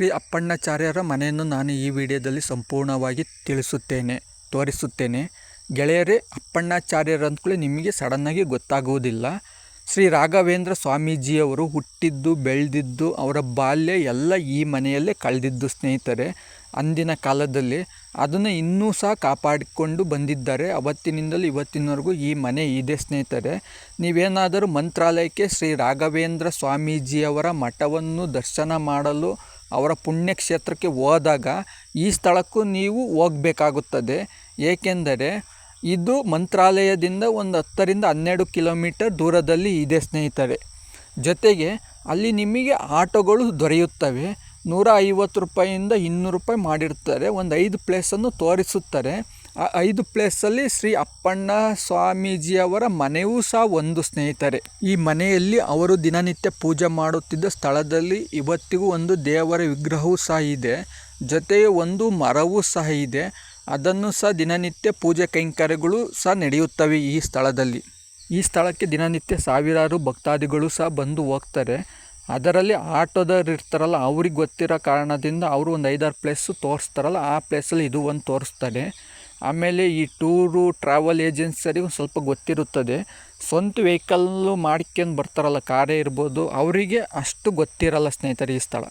ಶ್ರೀ ಅಪ್ಪಣ್ಣಾಚಾರ್ಯರ ಮನೆಯನ್ನು ನಾನು ಈ ವಿಡಿಯೋದಲ್ಲಿ ಸಂಪೂರ್ಣವಾಗಿ ತಿಳಿಸುತ್ತೇನೆ, ತೋರಿಸುತ್ತೇನೆ. ಗೆಳೆಯರೇ ಅಪ್ಪಣ್ಣಾಚಾರ್ಯರು ಅಂದ್ಕೊಳ್ಳಿ ನಿಮಗೆ ಸಡನ್ನಾಗಿ ಗೊತ್ತಾಗುವುದಿಲ್ಲ. ಶ್ರೀ ರಾಘವೇಂದ್ರ ಸ್ವಾಮೀಜಿಯವರು ಹುಟ್ಟಿದ್ದು, ಬೆಳೆದಿದ್ದು, ಅವರ ಬಾಲ್ಯ ಎಲ್ಲ ಈ ಮನೆಯಲ್ಲೇ ಕಳೆದಿದ್ದು ಸ್ನೇಹಿತರೆ. ಅಂದಿನ ಕಾಲದಲ್ಲಿ ಅದನ್ನು ಇನ್ನೂ ಸಹ ಕಾಪಾಡಿಕೊಂಡು ಬಂದಿದ್ದಾರೆ. ಅವತ್ತಿನಿಂದಲೂ ಇವತ್ತಿನವರೆಗೂ ಈ ಮನೆ ಇದೆ ಸ್ನೇಹಿತರೆ. ನೀವೇನಾದರೂ ಮಂತ್ರಾಲಯಕ್ಕೆ ಶ್ರೀ ರಾಘವೇಂದ್ರ ಸ್ವಾಮೀಜಿಯವರ ಮಠವನ್ನು ದರ್ಶನ ಮಾಡಲು ಅವರ ಪುಣ್ಯಕ್ಷೇತ್ರಕ್ಕೆ ಹೋದಾಗ ಈ ಸ್ಥಳಕ್ಕೂ ನೀವು ಹೋಗಬೇಕಾಗುತ್ತದೆ. ಏಕೆಂದರೆ ಇದು ಮಂತ್ರಾಲಯದಿಂದ ಒಂದು ಹತ್ತರಿಂದ ಹನ್ನೆರಡು ಕಿಲೋಮೀಟರ್ ದೂರದಲ್ಲಿ ಇದೆ, ಸ್ನೇಹಿತರೆ. ಜೊತೆಗೆ ಅಲ್ಲಿ ನಿಮಗೆ ಆಟೋಗಳು ದೊರೆಯುತ್ತವೆ. ನೂರ ಐವತ್ತು ರೂಪಾಯಿಂದ ಇನ್ನೂರು ರೂಪಾಯಿ ಮಾಡಿರ್ತಾರೆ ಒಂದು ಐದು ಪ್ಲೇಸನ್ನು ತೋರಿಸುತ್ತಾರೆ. ಆ ಐದು ಪ್ಲೇಸಲ್ಲಿ ಶ್ರೀ ಅಪ್ಪಣ್ಣ ಸ್ವಾಮೀಜಿಯವರ ಮನೆಯೂ ಸಹ ಒಂದು ಸ್ನೇಹಿತರೆ. ಈ ಮನೆಯಲ್ಲಿ ಅವರು ದಿನನಿತ್ಯ ಪೂಜೆ ಮಾಡುತ್ತಿದ್ದ ಸ್ಥಳದಲ್ಲಿ ಇವತ್ತಿಗೂ ಒಂದು ದೇವರ ವಿಗ್ರಹವೂ ಸಹ ಇದೆ. ಜೊತೆಗೆ ಒಂದು ಮರವೂ ಸಹ ಇದೆ. ಅದನ್ನು ಸಹ ದಿನನಿತ್ಯ ಪೂಜೆ ಕೈಂಕರ್ಯಗಳು ಸಹ ನಡೆಯುತ್ತವೆ ಈ ಸ್ಥಳದಲ್ಲಿ. ಈ ಸ್ಥಳಕ್ಕೆ ದಿನನಿತ್ಯ ಸಾವಿರಾರು ಭಕ್ತಾದಿಗಳು ಸಹ ಬಂದು ಹೋಗ್ತಾರೆ. ಅದರಲ್ಲಿ ಆಟೋದವ್ರು ಇರ್ತಾರಲ್ಲ ಅವ್ರಿಗೆ ಗೊತ್ತಿರೋ ಕಾರಣದಿಂದ ಅವರು ಒಂದು ಐದಾರು ಪ್ಲೇಸು ತೋರಿಸ್ತಾರಲ್ಲ, ಆ ಪ್ಲೇಸಲ್ಲಿ ಇದು ಒಂದು ತೋರಿಸ್ತಾರೆ. ಆಮೇಲೆ ಈ ಟೂರು ಟ್ರಾವೆಲ್ ಏಜೆನ್ಸರಿಗೂ ಸ್ವಲ್ಪ ಗೊತ್ತಿರುತ್ತದೆ. ಸ್ವಂತ ವೆಹಿಕಲ್ಲು ಮಾಡ್ಕೊಂಡು ಬರ್ತಾರಲ್ಲ, ಕಾರೇ ಇರ್ಬೋದು, ಅವರಿಗೆ ಅಷ್ಟು ಗೊತ್ತಿರಲ್ಲ ಸ್ನೇಹಿತರೆ ಈ ಸ್ಥಳ.